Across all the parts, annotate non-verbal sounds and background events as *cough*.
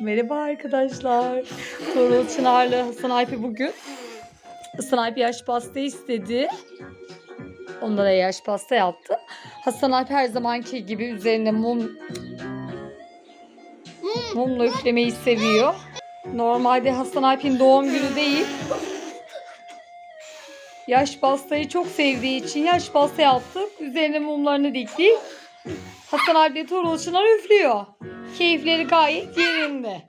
Merhaba arkadaşlar. Tuğrul Çınar'la Hasan Alp'i bugün Hasan Alp yaş pasta istedi. Onlara yaş pasta yaptım. Hasan Alp her zamanki gibi üzerine mum mumla üflemeyi seviyor. Normalde Hasan Alp'in doğum günü değil. Yaş pastayı çok sevdiği için yaş pasta yaptık. Üzerine mumlarını diktik. Hasan Alp Tuğrul Çınar üflüyor. Keyifleri gayet yerinde.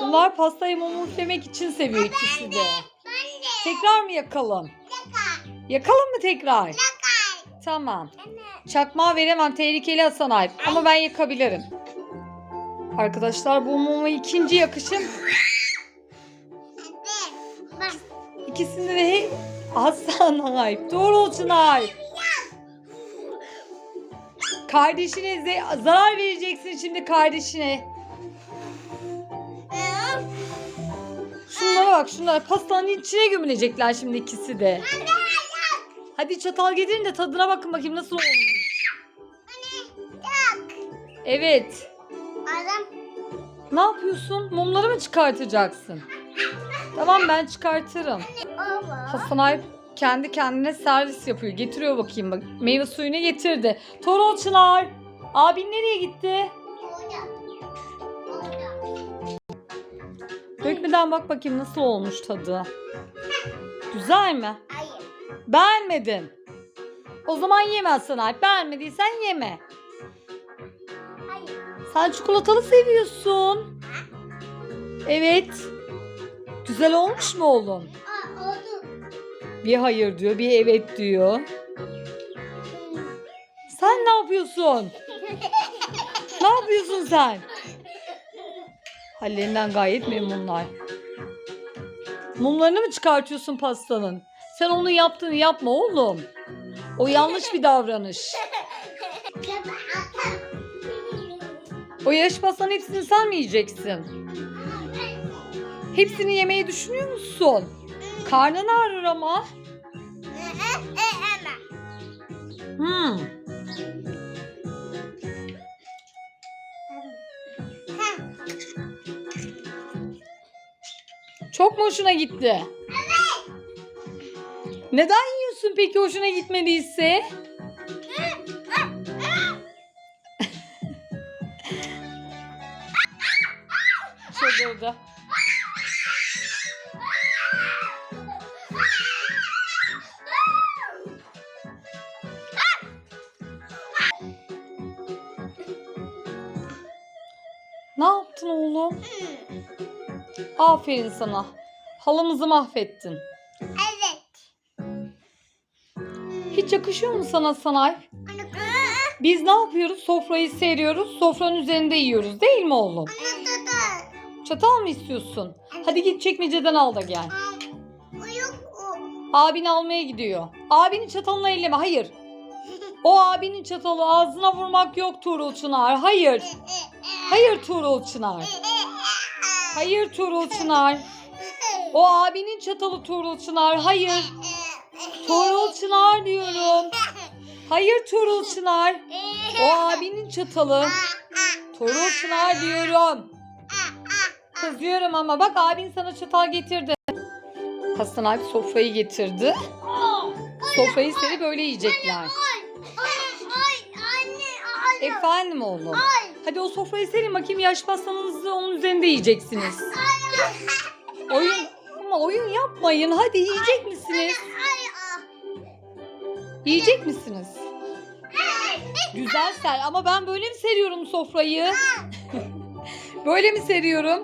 Bunlar pastayı mum üflemek için seviyor ikisi de. Tekrar mı yakalım? Yakalım mı tekrar? Tamam. Çakmağı veremem tehlikeli Hasan Alp ama ben yakabilirim. Arkadaşlar bu muma ikinci yakışım. İkisinde de Hasan Alp. Doğru Çınar. Kardeşine ze- zarar vereceksin şimdi kardeşine. Şunlara bak şunlara pastanın içine gömülecekler şimdi ikisi de. Hadi çatal getirin de tadına bakın bakayım nasıl olmuş. Evet. Ne yapıyorsun? Mumları mı çıkartacaksın? Tamam ben çıkartırım. Hasan Alp kendi kendine servis yapıyor. Getiriyor bakayım bak. Meyve suyunu getirdi. Torol Çınar. Abin nereye gitti? Dökmeden bak bakayım nasıl olmuş tadı. Güzel mi? Beğenmedin. O zaman yeme Hasan Alp. Beğenmediysen yeme. Sen çikolatalı seviyorsun. Evet. Güzel olmuş mu oğlum? Bir hayır diyor, bir evet diyor. Sen ne yapıyorsun? Ne yapıyorsun sen? Hallerinden gayet memnunlar. Mumlarını mı çıkartıyorsun pastanın? Sen onu yaptığını yapma oğlum. O yanlış bir davranış. O yaş pastanın hepsini sen mi yiyeceksin? Hepsini yemeyi düşünüyor musun? Karnın ağrır ama. Hmm. Çok mu hoşuna gitti? Evet. Neden yiyorsun peki hoşuna gitmediyse? Ne yaptın oğlum? Aferin sana. Halımızı mahvettin. Hiç yakışıyor mu sana Sanay? Biz ne yapıyoruz? Sofrayı seriyoruz. Sofranın üzerinde yiyoruz değil mi oğlum? Çatal mı istiyorsun? Hadi git çekmeceden al da gel. Abin almaya gidiyor. Abinin çatalını elleme. Hayır. O abinin çatalı ağzına vurmak yok Tuğrul Çınar. Hayır. Hayır Tuğrul Çınar. Hayır Tuğrul Çınar. O abinin çatalı Tuğrul Çınar. Hayır. Tuğrul Çınar diyorum. Hayır Tuğrul Çınar. O abinin çatalı. Tuğrul Çınar diyorum. Kızıyorum ama bak abin sana çatal getirdi. Hasan Alp sofrayı getirdi. Sofrayı serip böyle yiyecekler. Efendim oğlum. Hadi o sofrayı serin bakayım yaş pastanızı onun üzerinde yiyeceksiniz. Oyun ama oyun yapmayın. Hadi yiyecek misiniz? Yiyecek misiniz? Güzel ser ama ben böyle mi seriyorum sofrayı? *laughs* böyle mi seriyorum?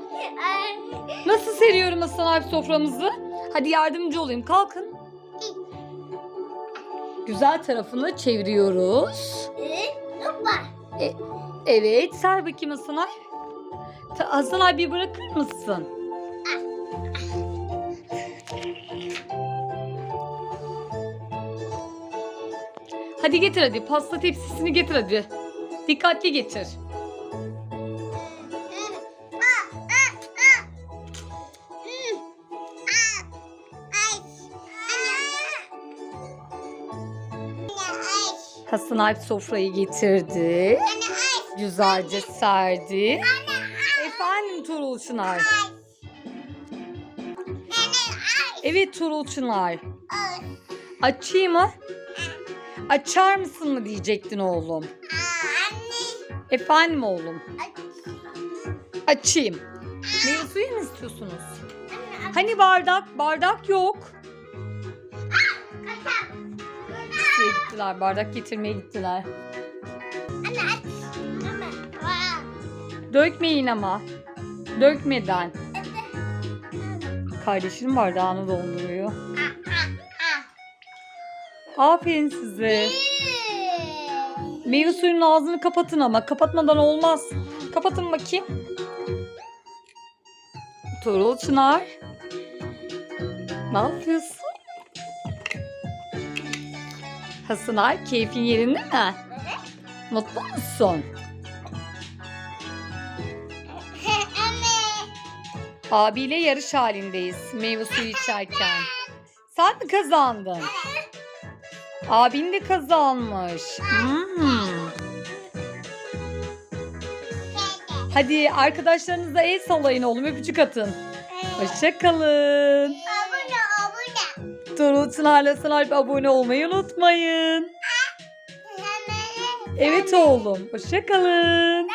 Nasıl seriyorum Hasan Alp soframızı? Hadi yardımcı olayım. Kalkın. Güzel tarafını çeviriyoruz. E, evet. Ser bakayım Hasan Alp. Ta- Hasan Alp bir bırakır mısın? Hadi getir hadi. Pasta tepsisini getir hadi. Dikkatli getir. Hasan Alp sofrayı getirdi. Güzelce serdi. Efendim Tuğrul Çınar. Evet Tuğrul Çınar. Açayım mı? Açar mısın mı diyecektin oğlum. Efendim oğlum. Açayım. Meyve suyu mu istiyorsunuz? Hani bardak? Bardak yok. Gittiler. Bardak getirmeye gittiler. Dökmeyin ama. Dökmeden. Kardeşinin bardağını dolduruyor. Aferin size. Meyve suyunun ağzını kapatın ama. Kapatmadan olmaz. Kapatın bakayım. Tuğrul Çınar. Ne yapıyorsun? Hasanay keyfin yerinde mi? Mutlu musun? *laughs* Abiyle yarış halindeyiz meyve suyu içerken. Sen mi kazandın? Abin de kazanmış. Hmm. Hadi arkadaşlarınıza el sallayın oğlum öpücük atın. Hoşçakalın. Abone abone. Tuğrul Çınar'la Sınar abone olmayı unutmayın. Evet oğlum. Hoşçakalın.